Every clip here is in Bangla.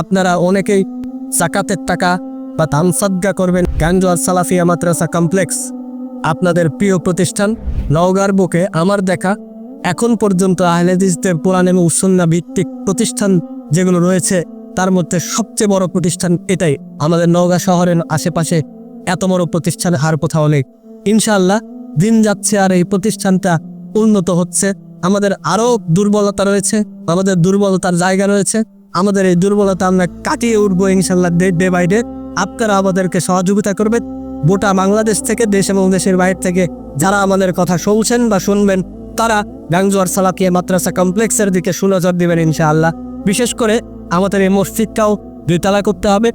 আপনারা অনেকেই জাকাতের টাকা বা দান সাদগা করবেন। গাঞ্জোয়ার সালাফিয়া মাদ্রাসা কমপ্লেক্স, আপনাদের প্রিয় প্রতিষ্ঠান নওগাঁর বুকে আমার দেখা। এখন পর্যন্ত আহলেদিসদের পুরাণ এবং উসন্না ভিত্তিক প্রতিষ্ঠান যেগুলো রয়েছে, তার মধ্যে সবচেয়ে বড় প্রতিষ্ঠান এটাই। আমাদের নওগাঁ শহরের আশেপাশে এত বড় প্রতিষ্ঠানের হার কোথাও নেই। ইনশাআল্লাহ দিন যাচ্ছে আর এই প্রতিষ্ঠানটা উন্নত হচ্ছে। আমাদের আরও দুর্বলতা রয়েছে, আমাদের দুর্বলতার জায়গা রয়েছে। আমাদের এই দুর্বলতা আমরা কাটিয়ে উঠবো ইনশাল্লাহ ডে ডে বাই ডে। আপনারা আমাদেরকে সহযোগিতা করবেন। গোটা বাংলাদেশ থেকে, দেশ এবং দেশের বাইরে থেকে যারা আমাদের কথা শুনছেন বা শুনবেন, তারা গাংজুয়ার সালাকিয়া মাদ্রাসা কমপ্লেক্সের দিকে সুনজর দিবেন ইনশাআল্লাহ। বিশেষ করে আমাদের এই মসজিদটাও দুইতলা করতে হবে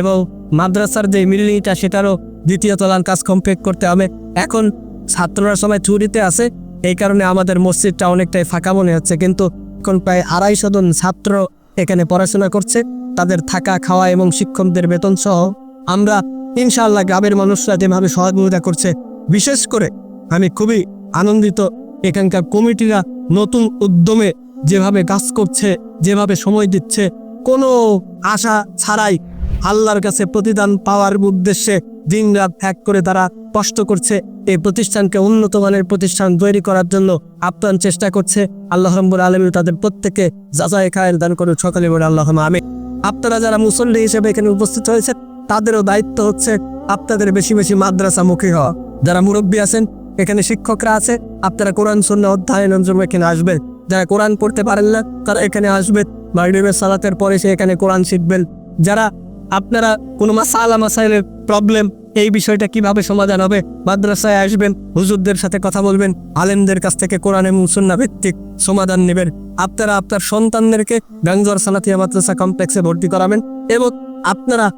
এবং মাদ্রাসার যে বিল্ডিংটা সেটারও দ্বিতীয় তলার কাজ কমপ্লিট করতে হবে। এখন ছাত্ররা সবাই চুরিতে আছে, এই কারণে আমাদের মসজিদটা অনেকটাই ফাঁকা মনে হচ্ছে। কিন্তু এখন প্রায় আড়াইশো জন ছাত্র এখানে পড়াশোনা করছে, তাদের থাকা, খাওয়া এবং শিক্ষকদের বেতন সহ আমরা ইনশাআল্লাহ গ্রামের মানুষরা যেভাবে সহযোগিতা করছে, বিশেষ করে আমি খুবই আনন্দিত এখানকার কমিটিরা নতুন উদ্যমে যেভাবে কাজ করছে, যেভাবে সময় দিচ্ছে, কোনো আশা ছাড়াই আল্লাহর কাছে প্রতিদান পাওয়ার উদ্দেশ্যে দিন রাত এক করে তারা কষ্ট করছে। এই প্রতিষ্ঠানকে উন্নত মানের প্রতিষ্ঠান তৈরি করার জন্য আপ্রাণ চেষ্টা করছে। আল্লাহ রব্বুল আলমী তাদের প্রত্যেকে যাচাই খায়ের দান করে সকালে বলে আল্লাহ আমি আপনারা যারা মুসল্লি হিসেবে এখানে উপস্থিত হয়েছে তাদেরও দায়িত্ব হচ্ছে আপনাদের বেশি বেশি মাদ্রাসামুখী হওয়া। যারা মুরব্বী আছেন, এখানে শিক্ষকরা আছে, আপনারা কোরআন শূন্য অধ্যয়নের জন্য এখানে আসবেন। যারা কোরআন পড়তে পারেন না, তারা এখানে আসবেন। মাগরিবের সালাতের পরে সে এখানে কোরআন শিখবেন। যারা আপনারা কোনো মাসালা মাসাইলের প্রবলেম এই বিষয়টা কীভাবে সমাধান হবে? মাদ্রাসায় আসবেন, হুজুরদের সাথে কথা বলবেন, আলেমদের কাছ থেকে কোরআন এবং সুন্না ভিত্তিক সমাধান নেবেন। আপনারা আপনার সন্তানদেরকে গাংজর সালাতিয়া মাদ্রাসা কমপ্লেক্সে ভর্তি করাবেন এবং আপনারা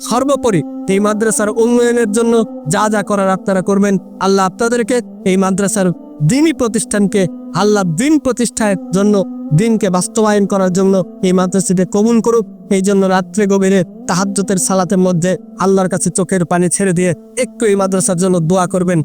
সর্বোপরি এই মাদ্রাসার উন্নয়নের জন্য যা যা করার আপনারা করবেন, আল্লাহ আপনাদেরকে এই মাদ্রাসার দিনই প্রতিষ্ঠানকে, আল্লাহ দিন প্রতিষ্ঠার জন্য দিনকে বাস্তবায়ন করার জন্য এই মাদ্রাসাটি কবুল করুক। এই জন্য রাত্রে গভীরে তাহাজ্যতের সালাতের মধ্যে আল্লাহর কাছে চোখের পানি ছেড়ে দিয়ে একটু এই মাদ্রাসার জন্য দোয়া করবেন।